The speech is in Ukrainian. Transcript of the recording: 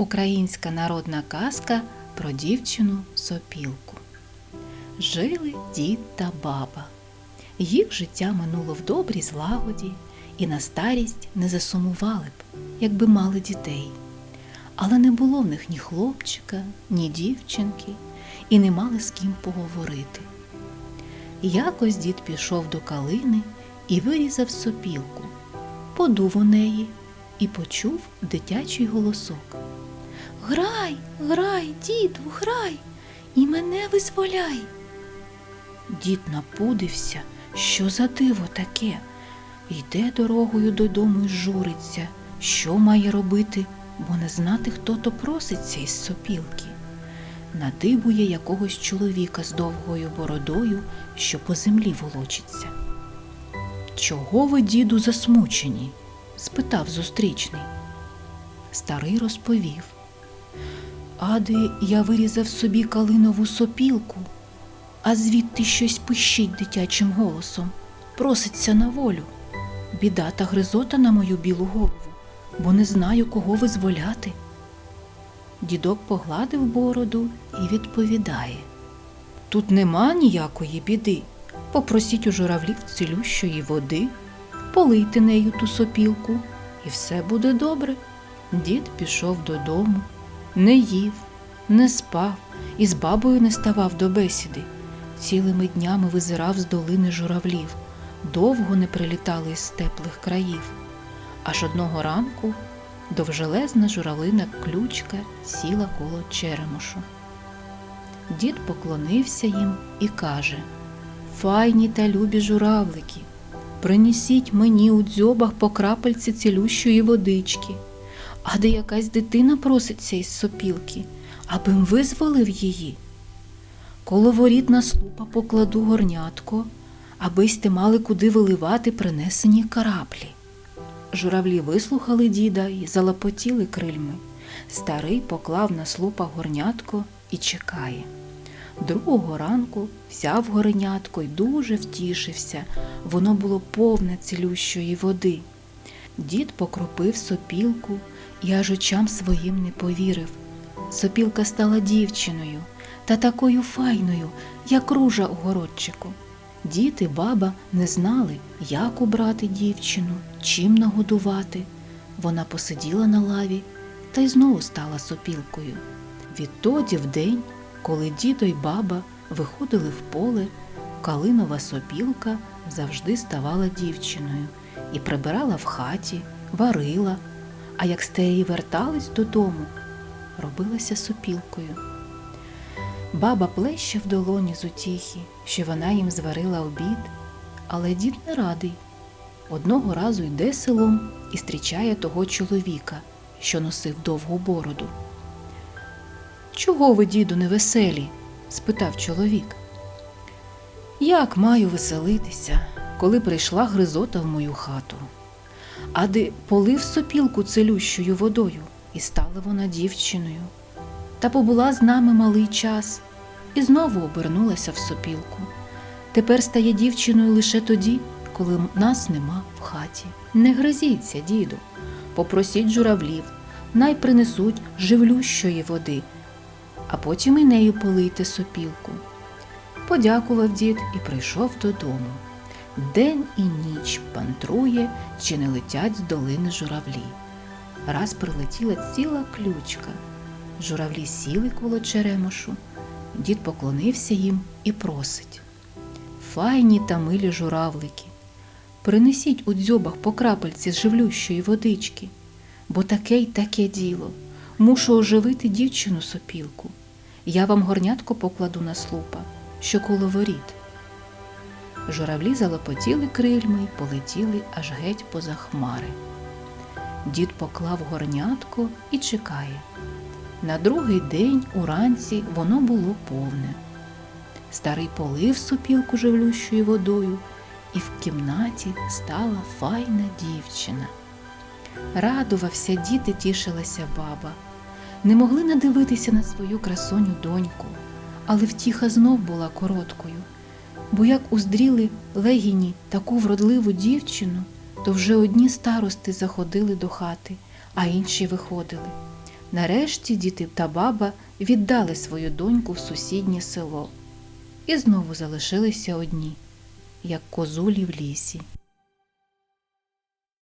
Українська народна казка про дівчину сопілку. Жили дід та баба. Їх життя минуло в добрій злагоді і на старість не засумували б, якби мали дітей. Але не було в них ні хлопчика, ні дівчинки, і не мали з ким поговорити. Якось дід пішов до калини і вирізав сопілку, подув у неї і почув дитячий голосок. Грай, грай, діду, грай, і мене визволяй. Дід напудився, що за диво таке. Йде дорогою додому й журиться, що має робити, бо не знати, хто то проситься із сопілки. Надибує якогось чоловіка з довгою бородою, що по землі волочиться. Чого ви, діду, засмучені? спитав зустрічний. Старий розповів. Ади я вирізав собі калинову сопілку, а звідти щось пищить дитячим голосом, проситься на волю. Біда та гризота на мою білу голову, бо не знаю, кого визволяти. Дідок погладив бороду і відповідає Тут нема ніякої біди. Попросіть у журавлів цілющої води, полийте нею ту сопілку, і все буде добре. Дід пішов додому, не їв, не спав і з бабою не ставав до бесіди. Цілими днями визирав з долини журавлів, довго не прилітали із теплих країв. Аж одного ранку довжелезна журавлина ключка сіла коло черемошу. Дід поклонився їм і каже Файні та любі журавлики, принесіть мені у дзьобах по крапельці цілющої водички, а де якась дитина проситься із сопілки, аби визволив її. Коло воріт на слупа покладу горнятко, аби сте мали куди виливати принесені караплі. Журавлі вислухали діда і залапотіли крильми. Старий поклав на слупа горнятко і чекає. Другого ранку взяв горнятко й дуже втішився. Воно було повне цілющої води. Дід покропив сопілку і аж очам своїм не повірив. Сопілка стала дівчиною та такою файною, як ружа у городчику. Дід і баба не знали, як убрати дівчину, чим нагодувати. Вона посиділа на лаві та й знову стала сопілкою. Відтоді вдень, коли дідо й баба виходили в поле, калинова сопілка завжди ставала дівчиною і прибирала в хаті, варила, а як стеї вертались додому, робилася сопілкою. Баба плеще в долоні з утіхи, що вона їм зварила обід, але дід не радий. Одного разу йде селом і зустрічає того чоловіка, що носив довгу бороду. Чого ви, діду, невеселі? спитав чоловік. Як маю веселитися, коли прийшла гризота в мою хату? Ади полив сопілку целющою водою, і стала вона дівчиною. Та побула з нами малий час і знову обернулася в сопілку. Тепер стає дівчиною лише тоді, коли нас нема в хаті. Не гризіться, діду, попросіть журавлів, най принесуть живлющої води, а потім і нею полийте сопілку. Подякував дід і прийшов додому. День і ніч пантрує, чи не летять з долини журавлі. Раз прилетіла ціла ключка. Журавлі сіли коло черемошу. Дід поклонився їм і просить. Файні та милі журавлики, принесіть у дзьобах по крапельці живлющої водички, бо таке й таке діло. Мушу оживити дівчину сопілку. Я вам горнятко покладу на слупа, що коло воріт. Журавлі залопотіли крильми й полетіли аж геть поза хмари. Дід поклав горнятко і чекає. На другий день уранці воно було повне. Старий полив сопілку живлющою водою, і в кімнаті стала файна дівчина. Радувався дід і тішилася баба. Не могли надивитися на свою красоню доньку, але втіха знов була короткою, бо як уздріли легіні таку вродливу дівчину, то вже одні старости заходили до хати, а інші виходили. Нарешті діти та баба віддали свою доньку в сусіднє село і знову залишилися одні, як козулі в лісі.